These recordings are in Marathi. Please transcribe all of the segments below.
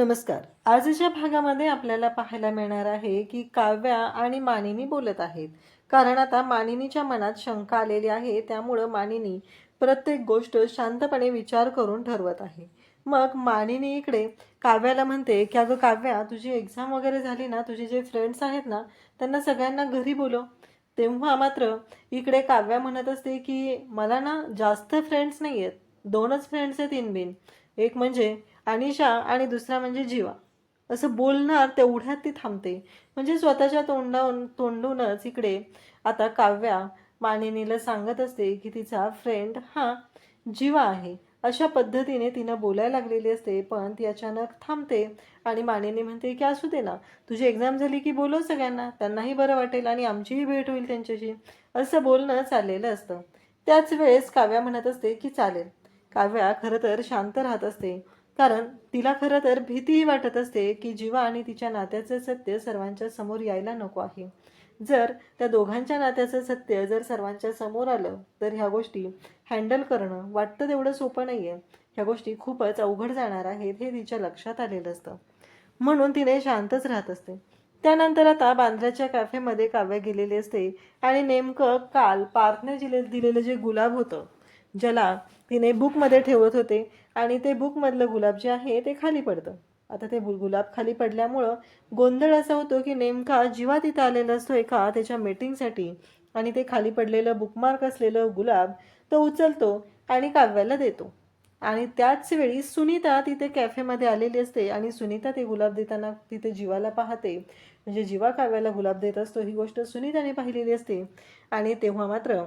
नमस्कार. आजच्या भागामध्ये आपल्याला पाहायला मिळणार आहे की काव्या आणि मानिनी बोलत आहेत. कारण आता मानिनीच्या मनात शंका आलेली आहे त्यामुळं मानिनी प्रत्येक गोष्ट शांतपणे विचार करून ठरवत आहे. मग मानिनी इकडे काव्याला म्हणते की अगं काव्या तुझी एक्झाम वगैरे झाली ना तुझे जे फ्रेंड्स आहेत ना त्यांना सगळ्यांना घरी बोलव. तेव्हा मात्र इकडे काव्या म्हणत असते की मला ना जास्त फ्रेंड्स नाही आहेत दोनच फ्रेंड्स आहेत इन बिन एक म्हणजे अनिशा आणि दुसरा म्हणजे जीवा. असं बोलणार तेवढ्यात ती थांबते. म्हणजे स्वतःच्या तोंडावून तोंडूनच इकडे आता काव्या मानिनीला सांगत असते की तिचा फ्रेंड हा जीवा आहे. अशा पद्धतीने तिनं बोलायला लागलेली असते पण ती अचानक थांबते आणि मानिनी म्हणते की असू दे ना. तुझी एक्झाम झाली की बोलव सगळ्यांना. त्यांनाही बरं वाटेल आणि आमचीही भेट होईल त्यांच्याशी. असं बोलणं चाललेलं असतं. त्याच वेळेस काव्या म्हणत असते की चालेल. काव्या खरं तर शांत राहत असते. कारण तिला खरं तर भीतीही वाटत असते की जीवा आणि तिच्या नात्याचं सत्य सर्वांच्या समोर यायला नको आहे. जर त्या दोघांच्या नात्याचं सत्य जर सर्वांच्या समोर आलं तर ह्या गोष्टी हँडल करणं वाटतं तेवढं सोपं नाही आहे ह्या गोष्टी खूपच अवघड जाणार आहेत हे तिच्या लक्षात आलेलं असतं. म्हणून तिने शांतच राहत असते. त्यानंतर आता बांद्र्याच्या कॅफेमध्ये काव्य गेलेली असते आणि नेमकं काल पार्थने दिले दिलेलं जे गुलाब होतं ज्याला तिने बुकमध्ये ठेवत होते आणि ते बुकमधलं गुलाब जे आहे ते खाली पडतं. आता ते गुलाब खाली पडल्यामुळं गोंधळ असा होतो की नेमका जीवा तिथं आलेला असतो एका त्याच्या मीटिंगसाठी आणि ते खाली पडलेलं बुकमार्क असलेलं गुलाब तो उचलतो आणि काव्याला देतो. आणि त्याच वेळी सुनीता तिथे कॅफेमध्ये आलेली असते आणि सुनीता ते गुलाब देताना तिथे जीवाला पाहते. म्हणजे जीवा काव्याला गुलाब देत असतो ही गोष्ट सुनीताने पाहिलेली असते. आणि तेव्हा मात्र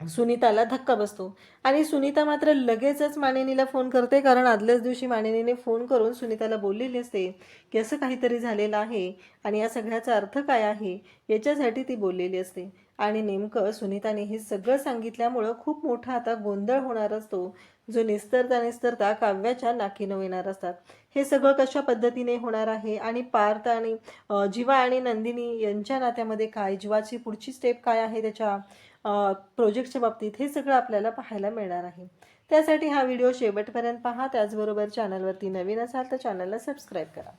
सुनीताला धक्का बसतो. आणि सुनीता मात्र लगेचच मानिनीला फोन करते कारण आदल्याच दिवशी मानिनीने फोन करून सुनीताला बोललेली असते की असं काहीतरी झालेलं आहे आणि या सगळ्याचा अर्थ काय आहे याच्यासाठी ती बोललेली असते. आणि नेमकं सुनीताने हे सगळं सांगितल्यामुळं खूप मोठा आता गोंधळ होणार असतो. जो निस्तरता निस्तरता काव्याच्या नाकीनं येणार असतात. हे सगळं कशा पद्धतीने होणार आहे आणि पार्थ आणि जिवा जीवा आणि नंदिनी यांच्या नात्यामध्ये काय जीवाची पुढची स्टेप काय आहे त्याच्या? प्रोजेक्टच्या बाबतीत हे सगळं आपल्याला पाहायला मिळणार आहे. त्यासाठी हा व्हिडिओ शेवटपर्यंत पहा. त्याचबरोबर चॅनलवरती नवीन असाल तर चॅनलला सबस्क्राईब करा.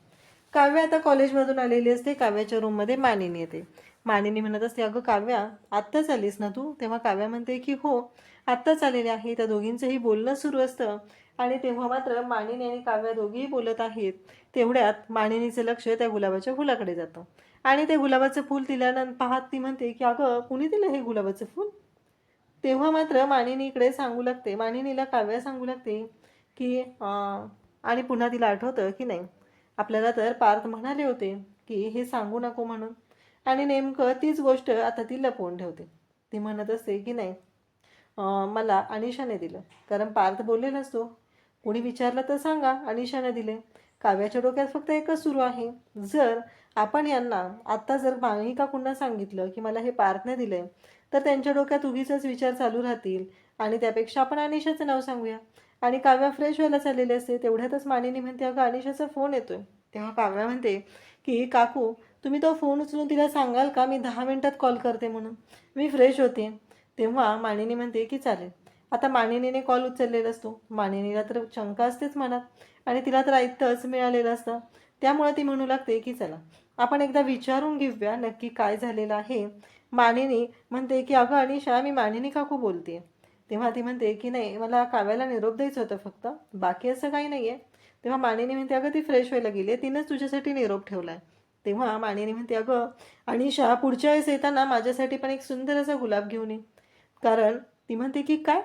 काव्या आता कॉलेजमधून आलेली असते. काव्याच्या रूममध्ये मानिनी येते. मानिनी म्हणत असते अगं काव्या आत्ताच आलीस ना तू? तेव्हा काव्या म्हणते की हो आत्ताच आलेले आहे. त्या दोघींचंही बोलणं सुरू असतं. आणि तेव्हा मात्र मानिनी आणि काव्या दोघीही बोलत आहेत. तेवढ्यात मानिनीचं लक्ष त्या गुलाबाच्या फुलाकडे जातं. आणि ते गुलाबाचं फूल तिल्यानं पाहत ती म्हणते की अगं कुणी दिलं हे गुलाबाचं फूल? तेव्हा मात्र मानिनी इकडे सांगू लागते. मानिनीला काव्या सांगू लागते की आणि पुन्हा तिला आठवतं की नाही आपल्याला तर पार्थ म्हणाले होते की हे सांगू नको म्हणून. आणि नेमकं तीच गोष्ट आता ती लपवून ठेवते. ती म्हणत असते की नाही मला अनिशाने दिलं. कारण पार्थ बोललेला असतो कोणी विचारलं तर सांगा अनिशाने दिले. काव्याच्या डोक्यात फक्त एकच सुरू आहे. जर आपण यांना आत्ता जर माहिका कुंडा सांगितलं की मला हे पार्थने दिले तर त्यांच्या डोक्यात उगीच विचार चालू राहतील आणि त्यापेक्षा आपण अनिशाचं नाव सांगूया. आणि काव्या फ्रेश व्हायला चाललेली असते तेवढ्यातच मानिनी म्हणते अगं अनिशाचा फोन येतोय. तेव्हा काव्या म्हणते की काकू तुम्ही तो फोन उचलून तिला सांगाल का? मी दहा मिनिटात कॉल करते म्हणून. मी फ्रेश होते. तेव्हा मानिनी म्हणते की चालेल. आता मानिनीने कॉल उचललेला असतो. मानिनीला तर शंका असतेच मनात. आणि तिला तर ऐकतंच मिळालेलं असतं. त्यामुळे ती म्हणू लागते की चला आपण एकदा विचारून घेऊया नक्की काय झालेलं आहे. मानिनी म्हणते की अगं अनिशा मी मानिनी काकू बोलते. तेव्हा ती म्हणते की नाही मला काव्याला निरोप द्यायचं होतं फक्त. बाकी असं काही नाही आहे तेव्हा मानिनी म्हणते अगं ती फ्रेश व्हायला गेली आहे. तिनंच तुझ्यासाठी निरोप ठेवला आहे तेव्हा मानिनी म्हणते अगं अनिशा पुढच्या वेळेस येताना माझ्यासाठी पण एक सुंदर असा गुलाब घेऊन ये. कारण ती म्हणते की काय?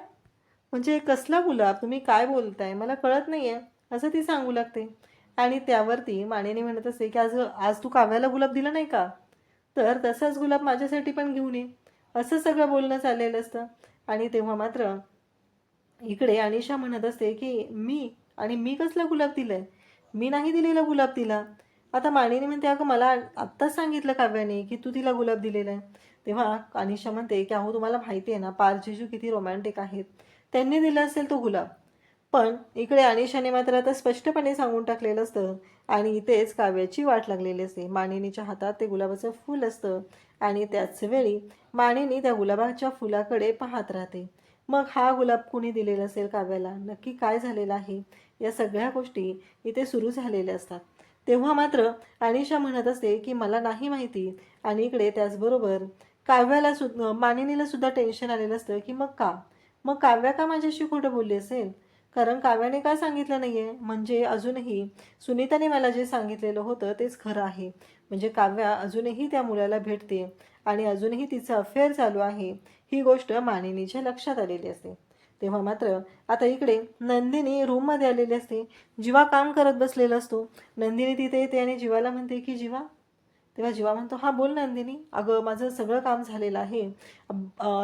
म्हणजे कसला गुलाब? तुम्ही काय बोलताय? मला कळत नाही आहे असं ती सांगू लागते. आणि त्यावरती मानेने म्हणत असते की आज आज तू काव्याला गुलाब दिला नाही का? तर तसाच गुलाब माझ्यासाठी पण घेऊन ये. असं सगळं बोलणं चाललेलं असतं. आणि तेव्हा मात्र इकडे अनिशा म्हणत असते की मी आणि मी कसला गुलाब दिलाय? मी नाही दिलेला गुलाब तिला. आता मानिनी म्हणते अगं मला आत्ताच सांगितलं काव्याने की तू तिला गुलाब दिलेला आहे. तेव्हा अनिशा म्हणते की अहो तुम्हाला माहिती आहे ना पारजेजू किती रोमॅन्टिक आहेत. त्यांनी दिला असेल तो गुलाब. पण इकडे अनिशाने मात्र आता स्पष्टपणे सांगून टाकलेलं असतं आणि इथेच काव्याची वाट लागलेली असते. मानिनीच्या हातात ते गुलाबाचं फूल असतं आणि त्याच वेळी मानिनी त्या गुलाबाच्या फुलाकडे पाहत राहते. मग हा गुलाब कुणी दिलेला असेल काव्याला? नक्की काय झालेलं आहे? या सगळ्या गोष्टी इथे सुरू झालेल्या असतात. तेव्हा मात्र अनिशा म्हणत असते की मला नाही माहिती. आणि इकडे त्याचबरोबर काव्याला सुद्धा मानिनीला सुद्धा टेन्शन आलेलं असतं की मग का? मग काव्या का माझ्याशी खोटं बोलली असेल? कारण काव्याने काय सांगितलं नाही आहे म्हणजे अजूनही सुनीताने मला जे सांगितलेलं होतं तेच खरं आहे. म्हणजे काव्या अजूनही त्या मुलाला भेटते आणि अजूनही तिचं अफेअर चालू आहे ही गोष्ट मानिनीच्या लक्षात आलेली असते. तेव्हा मात्र आता इकडे नंदिनी रूममध्ये आलेली असते. जीवा काम करत बसलेला असतो. नंदिनी तिथे येते आणि जीवाला म्हणते की जीवा तेव्हा जीवा म्हणतो हा बोल नंदिनी. अगं माझं सगळं काम झालेलं आहे.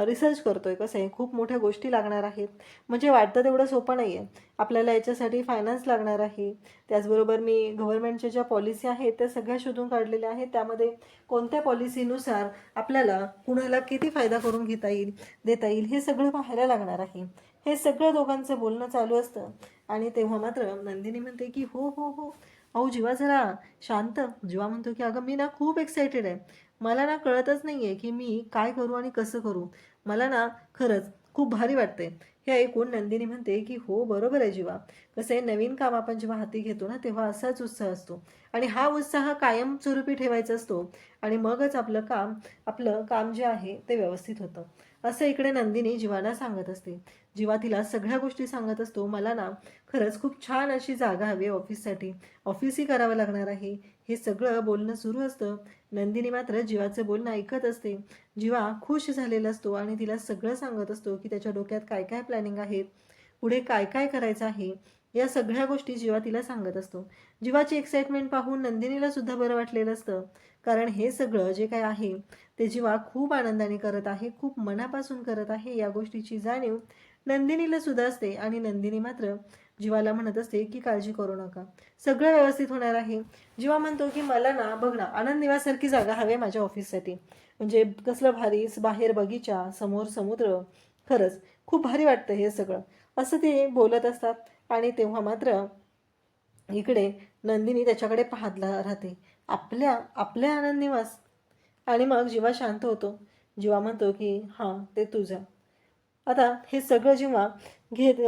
रिसर्च करतोय कसं आहे? खूप मोठ्या गोष्टी लागणार आहेत. म्हणजे वाटतं तेवढं सोपं नाही आहे आपल्याला याच्यासाठी फायनान्स लागणार आहे. त्याचबरोबर मी गव्हर्नमेंटच्या ज्या पॉलिसी आहेत त्या सगळ्या शोधून काढलेल्या आहेत. त्यामध्ये कोणत्या पॉलिसीनुसार आपल्याला कुणाला किती फायदा करून घेता येईल देता येईल हे सगळं पाहायला लागणार आहे. हे सगळं दोघांचं बोलणं चालू असतं. आणि तेव्हा मात्र नंदिनी म्हणते की हो हो हो. अहो जीवा जरा शांत. जीवा म्हणतो की अगं मी ना खूप एक्सायटेड आहे. मला ना कळतच नाही आहे की मी काय करू आणि कसं करू. मला ना खरंच खूप भारी वाटते हे ऐकून नंदिनी म्हणते की हो बरोबर आहे जीवा. कसं आहे नवीन काम आपण जेव्हा हाती घेतो ना तेव्हा असाच उत्साह असतो. आणि हा उत्साह कायमस्वरूपी ठेवायचा असतो. आणि मगच आपलं काम आपलं काम जे आहे ते व्यवस्थित होतं. असं इकडे नंदिनी जीवाला सांगत असते. जीवा तिला सगळ्या गोष्टी सांगत असतो. मला ना खरंच खूप छान अशी जागा हवी आहे ऑफिससाठी. ऑफिसही करावं लागणार आहे. हे सगळं बोलणं सुरू असतं. नंदिनी मात्र जीवाचं बोलणं ऐकत असते. जीवा खुश झालेला असतो आणि तिला सगळं सांगत असतो की त्याच्या डोक्यात काय काय प्लॅनिंग आहेत पुढे काय काय करायचं आहे? या सगळ्या गोष्टी जीवा तिला सांगत असतो. जीवाची एक्साइटमेंट पाहून नंदिनीला सुद्धा बरं वाटलेलं असतं. कारण हे सगळं जे काय आहे ते जीवा खूप आनंदाने करत आहे खूप मनापासून करत आहे या गोष्टीची जाणीव नंदिनीला सुद्धा असते. आणि नंदिनी मात्र जीवाला म्हणत असते की काळजी करू नका. सगळं व्यवस्थित होणार आहे. जीवा म्हणतो की मला ना बघ ना आनंद निवासारखी जागा हवी आहे माझ्या ऑफिससाठी. म्हणजे कसलं भारी बाहेर बगीचा समोर समुद्र. खरंच खूप भारी वाटतं हे सगळं. असं ते बोलत असतात. आणि तेव्हा मात्र इकडे नंदिनी त्याच्याकडे पाहत राहते. आपल्या आपल्या आनंद निवास. आणि मग जीवा शांत होतो जीवा म्हणतो की हां ते तुझं. आता हे सगळं जेव्हा घेत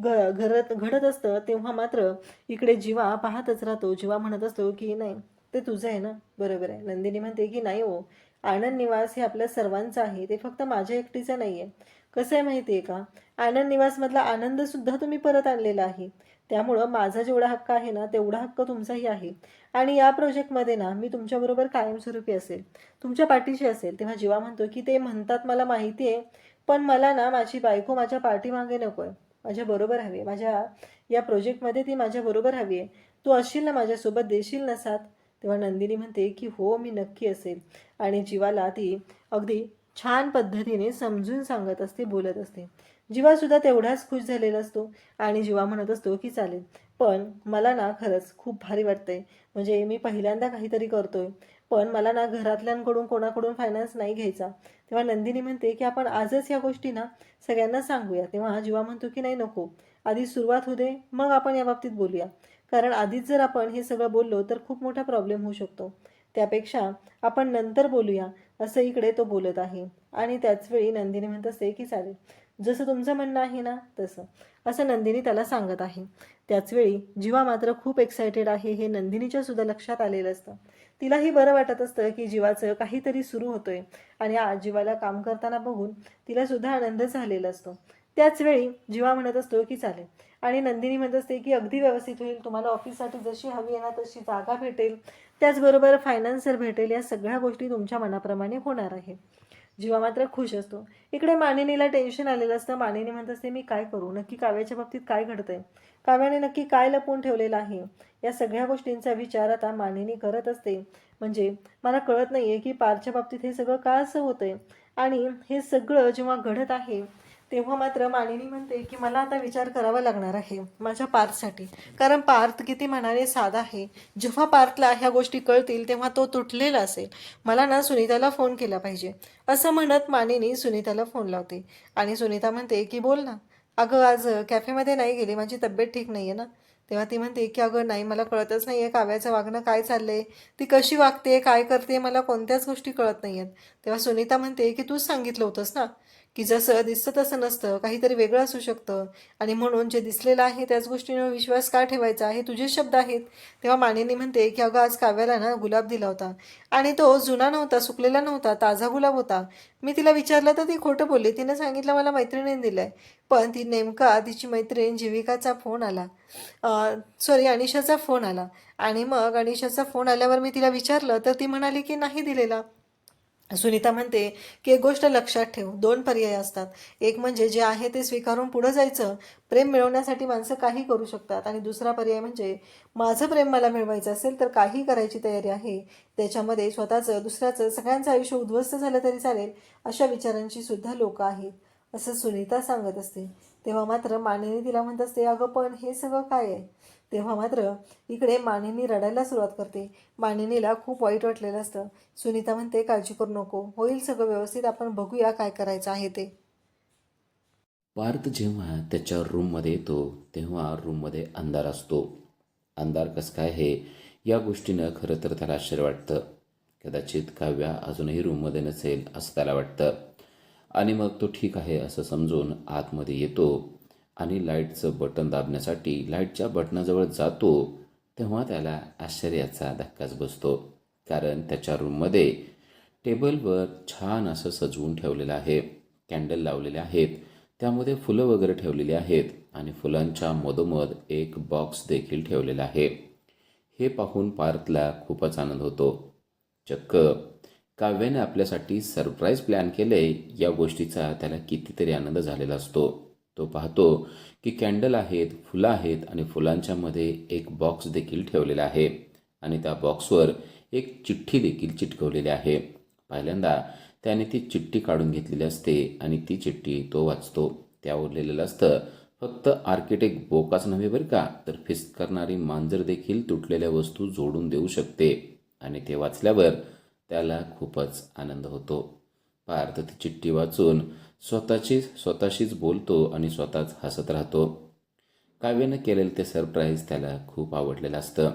घरत घडत असतं तेव्हा मात्र इकडे जीवा पाहतच राहतो जीवा म्हणत असतो की नाही ते तुझं आहे ना? बरोबर आहे. नंदिनी म्हणते की नाही हो आनंद निवास हे आपल्या सर्वांचं आहे. ते फक्त माझ्या एकटीचं नाही आहे कसं आहे माहिती आहे का? आनंद निवासमधला आनंदसुद्धा तुम्ही परत आणलेला आहे. त्यामुळं माझा जेवढा हक्क आहे ना तेवढा हक्क तुमचाही आहे. आणि या प्रोजेक्टमध्ये ना मी तुमच्याबरोबर कायमस्वरूपी असेल. तुमच्या पाठीशी असेल. तेव्हा जीवा म्हणतो की ते म्हणतात मला माहिती आहे पण मला ना माझी बायको माझ्या पाठीमागे नको आहे. माझ्या बरोबर हवी आहे. माझ्या या प्रोजेक्टमध्ये ती माझ्या बरोबर हवी आहे. तू असशील ना माझ्यासोबत देशील ना साथ? तेव्हा नंदिनी म्हणते की हो मी नक्की असेल. आणि जीवाला ती अगदी छान पद्धतीने समजून सांगत असते बोलत असते. जीवासुद्धा तेवढाच खुश झालेला असतो आणि जीवा म्हणत असतो की चालेल. पण मला ना खरंच खूप भारी वाटतंय. म्हणजे मी पहिल्यांदा काहीतरी करतोय पण मला ना घरातल्यांकडून कोणाकडून फायनान्स नाही घ्यायचा. तेव्हा नंदिनी म्हणते की आपण आजच या गोष्टी ना सगळ्यांना सांगूया. तेव्हा जीवा म्हणतो की नाही नको आधी सुरुवात होऊ दे मग आपण या बाबतीत बोलूया. कारण आधीच जर आपण हे सगळं बोललो तर खूप मोठा प्रॉब्लेम होऊ शकतो. त्यापेक्षा आपण नंतर बोलूया. असं इकडे तो बोलत आहे. आणि त्याचवेळी नंदिनी म्हणत असते की चालेल जसं तुमचं म्हणणं आहे ना तसं. असं नंदिनी त्याला सांगत आहे. त्याचवेळी जीवा मात्र खूप एक्सायटेड आहे हे नंदिनीच्या सुद्धा लक्षात आलेलं असतं. तिलाही बरं वाटत असतं की जीवाचं काहीतरी सुरू होतोय. आणि आज जीवाला काम करताना बघून तिला सुद्धा आनंद झालेला असतो. त्याच वेळी जीवा म्हणत असतो की चालेल. आणि नंदिनी म्हणत असते की अगदी व्यवस्थित होईल. तुम्हाला ऑफिससाठी जशी हवी आहे ना तशी जागा भेटेल. त्याचबरोबर फायनान्सर भेटेल. या सगळ्या गोष्टी तुमच्या मनाप्रमाणे होणार आहे. जीवा मात्र खुश असतो. इकडे मानिनीला टेन्शन आलेलं असतं. मानिनी म्हणत असते मी काय करू? नक्की काव्याच्या बाबतीत काय घडतंय? काव्याने नक्की काय लपवून ठेवलेलं आहे? या सगळ्या गोष्टींचा विचार आता मानिनी करत असते. म्हणजे मला कळत नाहीये की पारच्या बाबतीत हे सगळं का असं होतंय? आणि हे सगळं जेव्हा घडत आहे तेव्हा मात्र मानिनी म्हणते की मला आता विचार करावा लागणार आहे माझ्या पार्थसाठी. कारण पार्थ किती मनाने साधा आहे. जेव्हा पार्थला ह्या गोष्टी कळतील तेव्हा तो तुटलेला असेल. मला ना सुनीताला फोन केला पाहिजे. असं म्हणत मानिनी सुनीताला फोन लावते. आणि सुनीता म्हणते की बोल ना. अगं आज कॅफेमध्ये नाही गेली. माझी तब्येत ठीक नाही आहे ना. तेव्हा ती म्हणते की अगं नाही मला कळतच नाही आहे काव्याचं वागणं काय चाललंय. ती कशी वागते काय करते मला कोणत्याच गोष्टी कळत नाही आहेत तेव्हा सुनीता म्हणते की तूच सांगितलं होतंस ना. की जसं दिसतं तसं नसतं काहीतरी वेगळं असू शकतं. आणि म्हणून जे दिसलेलं आहे त्याच गोष्टींवर विश्वास का ठेवायचा हे तुझे शब्द आहेत. तेव्हा मानेनी म्हणते की अगं आज काव्याला ना गुलाब दिला होता. आणि तो जुना नव्हता सुकलेला नव्हता ताजा गुलाब होता. मी तिला विचारलं तर ती खोटं बोलली? तिने सांगितलं मला मैत्रिणीने दिलं आहे पण ती नेमका तिची मैत्रीण जीविकाचा फोन आला. सॉरी अनिशाचा फोन आला. आणि मग अनिशाचा फोन आल्यावर मी तिला विचारलं तर ती म्हणाली की नाही दिलेला. सुनीता म्हणते की एक गोष्ट लक्षात ठेव दोन पर्याय असतात. एक म्हणजे जे आहे ते स्वीकारून पुढं जायचं. प्रेम मिळवण्यासाठी माणसं काही करू शकतात. आणि दुसरा पर्याय म्हणजे माझं प्रेम मला मिळवायचं असेल तर काही करायची तयारी आहे. त्याच्यामध्ये स्वतःचं दुसऱ्याचं सगळ्यांचं आयुष्य उद्ध्वस्त झालं तरी चालेल अशा विचारांची सुद्धा लोकं आहेत. असं सुनीता सांगत असते. तेव्हा मात्र मानिनी तिला म्हणत असते अगं पण हे सगळं काय आहे? तेव्हा मात्र इकडे मानिनी रडायला सुरुवात करते. मानिनीला खूप वाईट वाटलेलं असतं. सुनीता म्हणते काळजी करू नको. होईल सगळं व्यवस्थित. आपण बघूया काय करायचं आहे ते. पार्थ जेव्हा त्याच्या रूममध्ये येतो तेव्हा रूममध्ये अंधार असतो. अंधार कसं काय हे या गोष्टीनं खरं तर त्याला आश्चर्य वाटतं. कदाचित काव्या अजूनही रूममध्ये नसेल असं त्याला वाटतं. आणि मग तो ठीक आहे असं समजून आतमध्ये येतो. आणि लाईटचं बटन दाबण्यासाठी लाईटच्या बटनाजवळ जातो तेव्हा त्याला आश्चर्याचा धक्काच बसतो. कारण त्याच्या रूममध्ये टेबलवर छान असं सजवून ठेवलेलं आहे. कॅन्डल लावलेले आहेत. त्यामध्ये फुलं वगैरे ठेवलेली आहेत. आणि फुलांच्या मधोमध एक बॉक्स देखील ठेवलेला आहे. हे पाहून पार्थला खूपच आनंद होतो. चक्क काव्याने आपल्यासाठी सरप्राईज प्लॅन केले या गोष्टीचा त्याला कितीतरी आनंद झालेला असतो. तो पाहतो की कॅन्डल आहेत फुलं आहेत आणि फुलांच्या मध्ये एक बॉक्स देखील ठेवलेला आहे. आणि त्या बॉक्सवर एक चिठ्ठी देखील चिटकवलेली आहे. पहिल्यांदा त्याने ती चिठ्ठी काढून घेतलेली असते आणि ती चिठ्ठी तो वाचतो. त्यावर लिहिलेलं असतं. फक्त आर्किटेक्ट बोकाच नव्हे बरं का तर फिस करणारी मांजर देखील तुटलेल्या वस्तू जोडून देऊ शकते. आणि ते वाचल्यावर त्याला खूपच आनंद होतो. पार्थ ती चिठ्ठी वाचून स्वतःचीच स्वतःशीच बोलतो आणि स्वतःच हसत राहतो. काव्यानं केलेलं ते सरप्राईज त्याला खूप आवडलेलं असतं.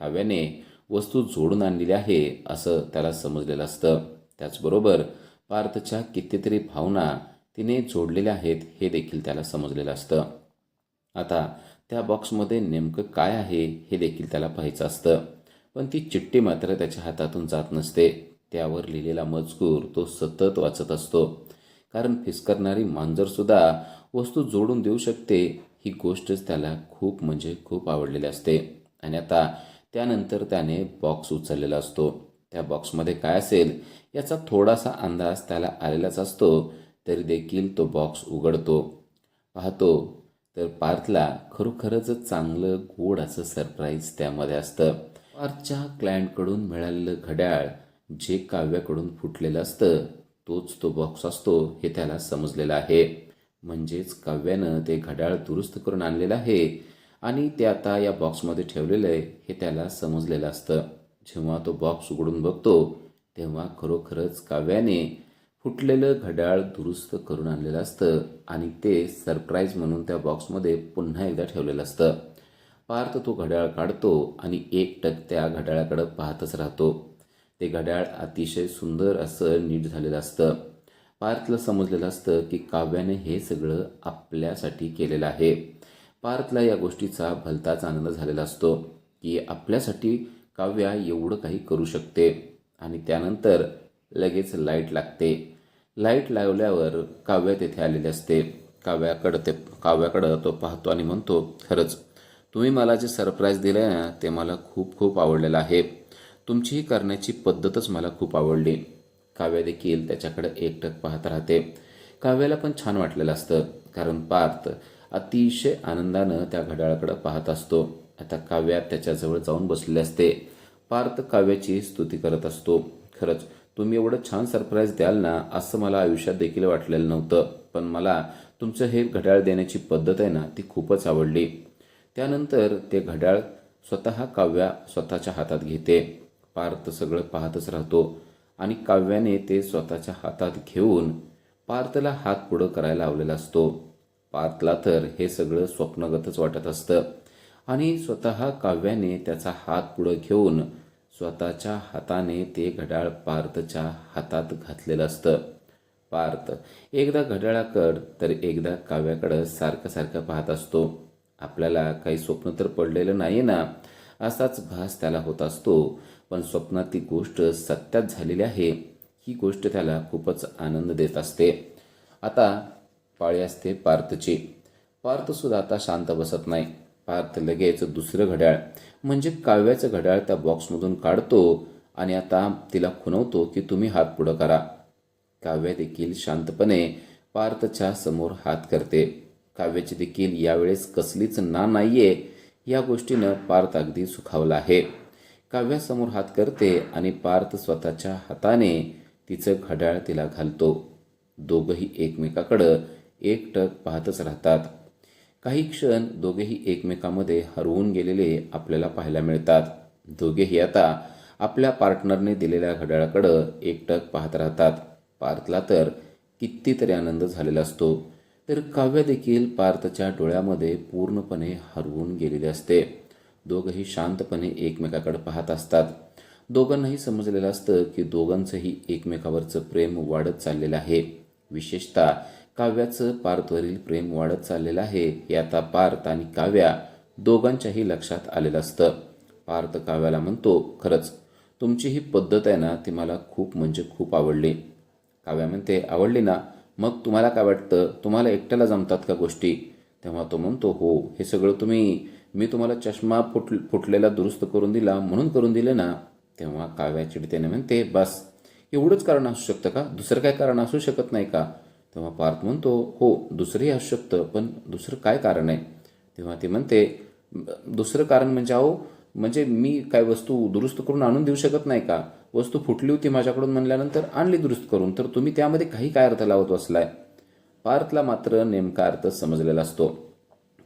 काव्याने वस्तू जोडून आणलेली आहे असं त्याला समजलेलं असतं. त्याचबरोबर पार्थच्या कितीतरी भावना तिने जोडलेल्या आहेत हे देखील त्याला समजलेलं असतं. आता त्या बॉक्समध्ये नेमकं काय आहे हे देखील त्याला पाहायचं असतं. पण ती चिठ्ठी मात्र त्याच्या हातातून जात नसते. त्यावर लिहिलेला मजकूर तो सतत वाचत असतो. कारण फिसकरणारी मांजरसुद्धा वस्तू जोडून देऊ शकते. ही गोष्टच त्याला खूप म्हणजे खूप आवडलेली असते. आणि आता त्यानंतर त्याने बॉक्स उचललेला असतो. त्या बॉक्समध्ये काय असेल याचा थोडासा अंदाज त्याला आलेलाच असतो. तरी देखील तो बॉक्स उघडतो. पाहतो. तर पार्थला खरोखरच चांगलं गोड असं सरप्राईज त्यामध्ये असतं. पार्थच्या क्लायंटकडून मिळालेलं घड्याळ जे काव्याकडून फुटलेलं असतं तोच तो बॉक्स असतो हे त्याला समजलेलं आहे. म्हणजेच काव्यानं ते घड्याळ दुरुस्त करून आणलेलं आहे आणि ते आता या बॉक्समध्ये ठेवलेलं आहे हे त्याला समजलेलं असतं. जेव्हा तो बॉक्स उघडून बघतो तेव्हा खरोखरच काव्याने फुटलेलं घड्याळ दुरुस्त करून आणलेलं असतं आणि ते सरप्राईज म्हणून त्या बॉक्समध्ये पुन्हा एकदा ठेवलेलं असतं. पार्थ तो घड्याळ काढतो आणि एकटक त्या घड्याळाकडं पाहतच राहतो. ते घड्याळ अतिशय सुंदर असं नीट झालेलं असतं. पार्थला समजलेलं असतं की काव्याने हे सगळं आपल्यासाठी केलेलं आहे. पार्थला या गोष्टीचा भलताच आनंद झालेला असतो की आपल्यासाठी काव्या एवढं काही करू शकते आणि त्यानंतर लगेच लाइट लागते. लाइट लावल्यावर काव्य तेथे आलेले असते. काव्याकडं ते काव्याकडं तो पाहतो आणि म्हणतो खरंच तुम्ही मला जे सरप्राईज दिलं आहे ना ते मला खूप खूप आवडलेलं आहे. तुमची ही करण्याची पद्धतच मला खूप आवडली. काव्या देखील त्याच्याकडे एकटक पाहत राहते. काव्याला पण छान वाटलेलं असतं कारण पार्थ अतिशय आनंदानं त्या घड्याळाकडे पाहत असतो. आता काव्या त्याच्याजवळ जाऊन बसलेले असते. पार्थ काव्याची स्तुती करत असतो. खरंच तुम्ही एवढं छान सरप्राईज द्याल ना असं मला आयुष्यात देखील वाटलेलं नव्हतं. पण मला तुमचं हे घड्याळ देण्याची पद्धत आहे ना ती खूपच आवडली. त्यानंतर ते घड्याळ स्वतः काव्या स्वतःच्या हातात घेते. पार्थ सगळं पाहतच राहतो. आणि काव्याने ते स्वतःच्या हातात घेऊन पार्थला हात पुढं करायला लावलेला असतो. पार्थला तर हे सगळं स्वप्नगतच वाटत असतं. आणि स्वतः काव्याने त्याचा हात पुढं घेऊन स्वतःच्या हाताने ते घड्याळ पार्थच्या हातात घातलेलं असतं. पार्थ एकदा घड्याळाकड तर एकदा काव्याकडं सारखं सारखं पाहत असतो. आपल्याला काही स्वप्न तर पडलेलं नाही ना? असाच भास त्याला होत असतो. पण स्वप्नात ती गोष्ट सत्यात झालेली आहे ही गोष्ट त्याला खूपच आनंद देत असते. आता पाळी असते पार्थची. पार्थसुद्धा आता शांत बसत नाही. पार्थ लगेच दुसरं घड्याळ म्हणजे काव्याचं घड्याळ त्या बॉक्समधून काढतो आणि आता तिला खुनवतो की तुम्ही हात पुढं करा. काव्य देखील शांतपणे पार्थच्या समोर हात करते. काव्याची देखील यावेळेस कसलीच ना नाहीये या गोष्टीनं पार्थ अगदी सुखावला आहे. काव्यासमोर हात करते आणि पार्थ स्वतःच्या हाताने तिचं घड्याळ तिला घालतो. दोघंही एकमेकाकडं एकटक पाहतच राहतात. काही क्षण दोघेही एकमेकामध्ये हरवून गेलेले आपल्याला पाहायला मिळतात. दोघेही आता आपल्या पार्टनरने दिलेल्या घड्याळाकडं एकटक पाहत राहतात. पार्थला तर कितीतरी आनंद झालेला असतो. तर काव्य देखील पार्थच्या डोळ्यामध्ये पूर्णपणे हरवून गेलेले असते. दोघंही शांतपणे एकमेकाकडे पाहत असतात. दोघांनाही समजलेलं असतं की दोघांचंही एकमेकावरचं प्रेम वाढत चाललेलं आहे. विशेषतः काव्याचं पार्थवरील प्रेम वाढत चाललेलं आहे हे आता पार्थ आणि काव्या दोघांच्याही लक्षात आलेलं असतं. पार्थ काव्याला म्हणतो खरंच तुमची ही पद्धत आहे ना ती मला खूप म्हणजे खूप आवडली. काव्या म्हणते आवडली ना? मग तुम्हाला काय वाटतं? तुम्हाला एकट्याला जमतात का गोष्टी? तेव्हा तो म्हणतो हो हे सगळं तुम्ही मी तुम्हाला चष्मा फुट फुटलेला दुरुस्त करून दिला म्हणून करून दिले ना तेव्हा काव्या चिडतेने म्हणते बस एवढंच कारण असू शकतं का? दुसरं काय कारण असू शकत नाही का? तेव्हा पार्थ म्हणतो हो दुसरंही असू शकतं पण दुसरं काय कारण आहे? तेव्हा ती म्हणते दुसरं कारण म्हणजे अहो म्हणजे मी काय वस्तू दुरुस्त करून आणून देऊ शकत नाही का? वस्तू फुटली होती माझ्याकडून म्हणल्यानंतर आणली दुरुस्त करून तर तुम्ही त्यामध्ये काही काय अर्थ लावत बसलाय? पार्थला मात्र नेमका अर्थ समजलेला असतो.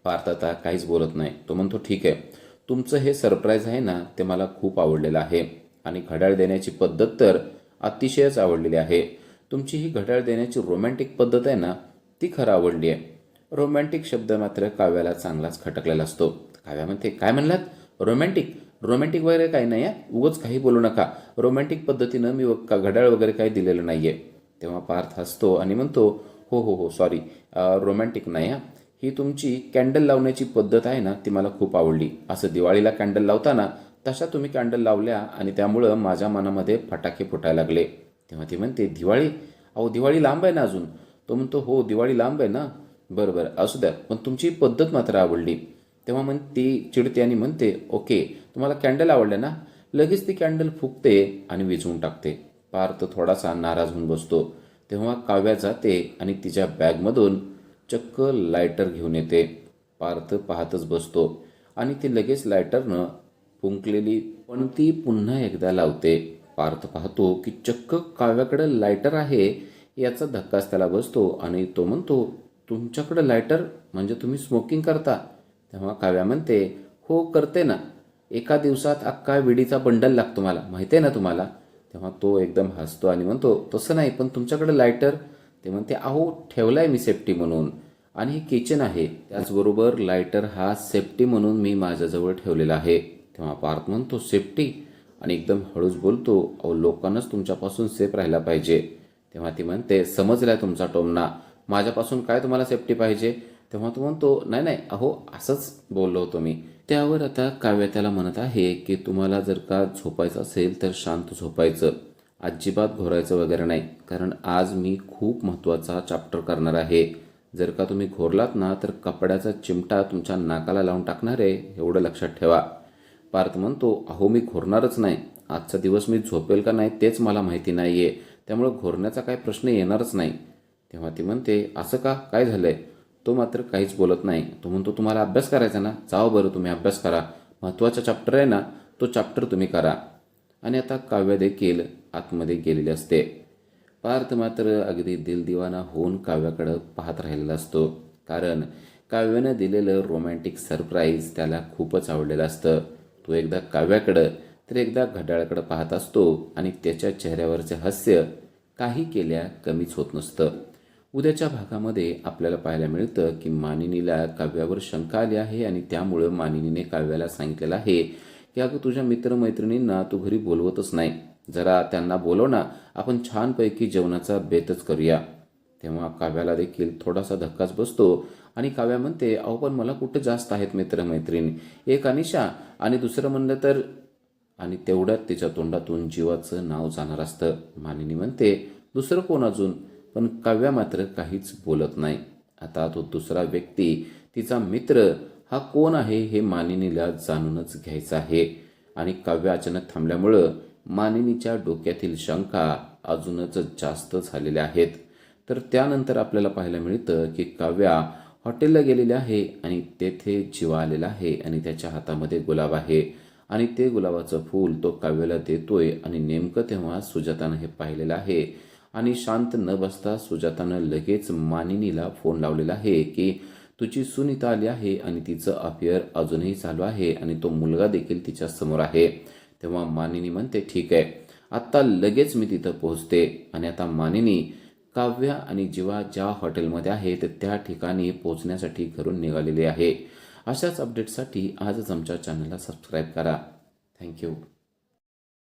पार्थ आता काहीच बोलत नाही. तो म्हणतो ठीक आहे. तुमचं हे सरप्राईज आहे ना ते मला खूप आवडलेलं आहे. आणि घड्याळ देण्याची पद्धत तर अतिशयच आवडलेली आहे. तुमची ही घड्याळ देण्याची रोमॅन्टिक पद्धत आहे ना ती खरं आवडली आहे. रोमॅन्टिक शब्द मात्र काव्याला चांगलाच खटकलेला असतो. काव्या म्हणते काय म्हणलात? रोमॅन्टिक रोमॅन्टिक वगैरे काही नाही आहे उगच काही बोलू नका. रोमॅन्टिक पद्धतीनं मी का- घड्याळ वगैरे काही दिलेलं नाही आहे तेव्हा पार्थ हसतो आणि म्हणतो हो हो हो सॉरी रोमॅन्टिक नाही हा? ही तुमची कॅन्डल लावण्याची पद्धत आहे ना ती मला खूप आवडली. असं दिवाळीला कॅन्डल लावताना तशा तुम्ही कॅन्डल लावल्या आणि त्यामुळं माझ्या मनामध्ये फटाके फुटायला लागले. तेव्हा ती म्हणते दिवाळी? अहो दिवाळी लांब आहे ना अजून. तो म्हणतो हो दिवाळी लांब आहे ना. बरं बरं असू द्या पण तुमची पद्धत मात्र आवडली. तेव्हा मग ती चिडते आणि म्हणते ओके तुम्हाला कॅन्डल आवडलं ना? लगेच ती कॅन्डल फुकते आणि विझवून टाकते. पार्थ थोडासा नाराज होऊन बसतो. तेव्हा काव्या जाते आणि तिच्या बॅगमधून चक्क लायटर घेऊन येते. पार्थ पाहतच बसतो. आणि ती लगेच लायटरनं फुंकलेली पण ती पुन्हा एकदा लावते. पार्थ पाहतो की चक्क काव्याकडे लायटर आहे याचा धक्काच त्याला बसतो आणि तो म्हणतो तुमच्याकडे लायटर? म्हणजे तुम्ही स्मोकिंग करता? तेव्हा काव्या म्हणते हो करते ना. एका दिवसात अख्खा विडीचा बंडल लागतो मला. माहिती आहे ना तुम्हाला? तेव्हा तो एकदम हसतो आणि म्हणतो तसं नाही पण तुमच्याकडे लायटर? ते म्हणते अहो ठेवलाय मी सेफ्टी म्हणून. आणि हे किचन आहे. त्याचबरोबर लायटर हा सेफ्टी म्हणून मी माझ्याजवळ ठेवलेला आहे. तेव्हा पार्थ म्हणतो सेफ्टी आणि एकदम हळूच बोलतो अहो लोकांनाच तुमच्यापासून सेफ राहिला पाहिजे. तेव्हा ती म्हणते समजलाय तुमचा टोमना माझ्यापासून काय तुम्हाला सेफ्टी पाहिजे? तेव्हा तो म्हणतो नाही नाही. अहो असंच बोललो होतो मी. त्यावर आता काव्य त्याला म्हणत आहे की तुम्हाला जर का झोपायचं असेल तर शांत झोपायचं. अजिबात घोरायचं वगैरे नाही. कारण आज मी खूप महत्त्वाचा चॅप्टर करणार आहे. जर का तुम्ही घोरलात ना तर कपड्याचा चिमटा तुमच्या नाकाला लावून टाकणार आहे एवढं लक्षात ठेवा. पार्थ म्हणतो अहो मी घोरणारच नाही. आजचा दिवस मी झोपेल का नाही तेच मला माहिती नाही आहे त्यामुळं घोरण्याचा काय प्रश्न येणारच नाही. तेव्हा ती म्हणते असं का? काय झालंय? तो मात्र काहीच बोलत नाही. तो म्हणतो तुम्हाला अभ्यास करायचा ना? जाओ बरं तुम्ही अभ्यास करा. महत्त्वाचा चॅप्टर आहे ना तो चॅप्टर तुम्ही करा. आणि आता काव्य देखील आतमध्ये गेलेले असते. पार्थ मात्र अगदी दिलदिवाना होऊन काव्याकडं पाहत राहिलेला असतो. कारण काव्यानं दिलेलं रोमॅन्टिक सरप्राईज त्याला खूपच आवडलेलं असतं. तो एकदा काव्याकडं तर एकदा घड्याळाकडं पाहत असतो आणि त्याच्या चेहऱ्यावरचे हास्य काही केल्या कमीच होत नसतं. उद्याच्या भागामध्ये आपल्याला पाहायला मिळतं की मानिनीला काव्यावर शंका आली आहे आणि त्यामुळं मानिनीने काव्याला सांगितलेलं आहे की अगं तुझ्या मित्रमैत्रिणींना तू घरी बोलवतच नाही. जरा त्यांना बोलव ना. आपण छानपैकी जेवणाचा बेतच करूया. तेव्हा काव्याला देखील थोडासा धक्काच बसतो आणि काव्या म्हणते अहो पण मला कुठं जास्त आहेत मित्रमैत्रिणी? एक अनिशा आणि दुसरं म्हणलं तर आणि तेवढ्यात तिच्या तोंडातून जीवाचं नाव जाणार असतं. मानिनी म्हणते दुसरं कोण अजून? पण काव्या मात्र काहीच बोलत नाही. आता तो दुसरा व्यक्ती तिचा मित्र हा कोण आहे हे मानिनीला जाणूनच घ्यायचं आहे. आणि काव्य अचानक थांबल्यामुळं मानिनीच्या डोक्यातील शंका अजूनच जास्त झालेल्या आहेत. तर त्यानंतर आपल्याला पाहायला मिळतं की काव्या हॉटेलला गेलेली आहे आणि तेथे जीवा आलेला आहे आणि त्याच्या हातामध्ये गुलाब आहे. आणि ते गुलाबाचं फूल तो काव्याला देतोय आणि नेमकं तेव्हा सुजातानं हे पाहिलेलं आहे. आणि शांत न बसता सुजातानं लगेच मानिनीला फोन लावलेला आहे की तुझी सुनीता आली आहे आणि तिचं अफेअर अजूनही चालू आहे आणि तो मुलगा देखील तिच्या समोर आहे. तेव्हा मानिनी म्हणते ठीक आहे. आत्ता लगेच मी तिथं पोहोचते. आणि आता मानिनी काव्य आणि जीवा ज्या हॉटेलमध्ये आहे ते त्या ठिकाणी पोहोचण्यासाठी घरून निघालेली आहे. अशाच अपडेटसाठी आजच आमच्या चॅनलला सबस्क्राईब करा. थँक्यू